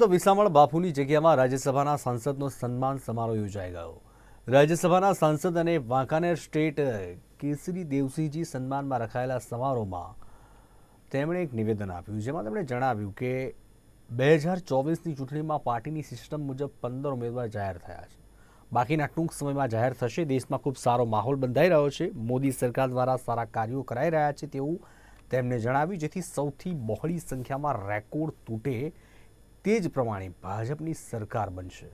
તો વિસામણ બાપુની જગ્યામાં રાજ્યસભાના સાંસદનો સન્માન સમારોહ યોજાઈ ગયો. રાજ્યસભાના સાંસદ અને વાંકાનેર સ્ટેટ કેસરી દેવસિંહજી સન્માનમાં રખાયેલા સમારોહમાં તેમણે એક નિવેદન આપ્યું, જેમાં તેમણે જણાવ્યું કે બે હજાર ચોવીસની ચૂંટણીમાં પાર્ટીની સિસ્ટમ મુજબ પંદર ઉમેદવાર જાહેર થયા છે. બાકીના ટૂંક સમયમાં જાહેર થશે, દેશમાં ખૂબ સારો માહોલ બંધાઈ રહ્યો છે, મોદી સરકાર દ્વારા સારા કાર્યો કરાઈ રહ્યા છે તેવું તેમણે જણાવ્યું, જેથી સૌથી બહોળી સંખ્યામાં રેકોર્ડ તૂટે તે જ પ્રમાણે ભાજપની સરકાર બનશે.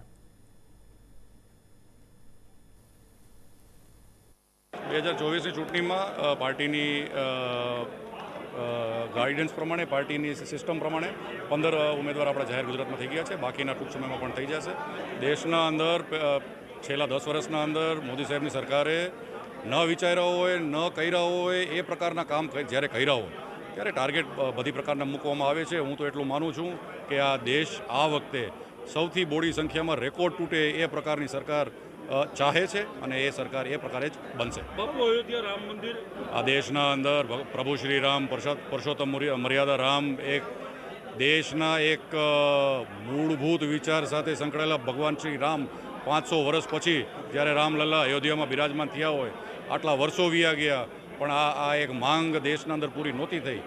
બે હજાર ચોવીસની ચૂંટણીમાં પાર્ટીની ગાઈડન્સ પ્રમાણે, પાર્ટીની સિસ્ટમ પ્રમાણે પંદર ઉમેદવાર આપણા જાહેર ગુજરાતમાં થઈ ગયા છે. બાકીના ટૂંક સમયમાં પણ થઈ જશે. દેશના અંદર છેલ્લા દસ વર્ષના અંદર મોદી સાહેબની સરકારે ન વિચાર્યા હોય, ન કર્યા હોય, એ પ્રકારના કામ જ્યારે કર્યા હોય ત્યારે ટાર્ગેટ બધી પ્રકારના મૂકવામાં આવે છે? હું તો એટલું માનું છું કે આ દેશ આ વખતે સૌથી બોડી સંખ્યામાં રેકોર્ડ તૂટે એ પ્રકારની સરકાર ચાહે છે અને એ સરકાર એ પ્રકારે જ બનશે. રામ મંદિર? આ દેશના અંદર પ્રભુ શ્રી રામ પરસોત્તમ મર્યાદા રામ એક દેશના એક મૂળભૂત વિચાર સાથે સંકળાયેલા ભગવાન શ્રી રામ પાંચસો વર્ષ પછી જ્યારે રામલલ્લા અયોધ્યામાં બિરાજમાન થયા હોય આટલા વર્ષો વીયા ગયા પણ આ આ એક માંગ દેશના અંદર પૂરી નહોતી થઈ.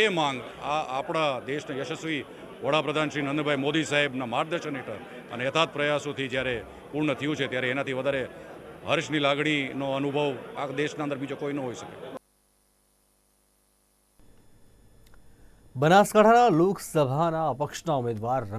એ માંગ આ આપણા દેશના યશસ્વી વડાપ્રધાન શ્રી નરેન્દ્રભાઈ મોદી સાહેબના માર્ગદર્શન હેઠળ અને યથાર્થ પ્રયાસોથી જ્યારે પૂર્ણ થયું છે, ત્યારે એનાથી વધારે હર્ષની લાગણીનો અનુભવ આ દેશના અંદર બીજો કોઈ ન હોઈ શકે. બનાસકાંઠાના લોકસભાના અપક્ષના ઉમેદવાર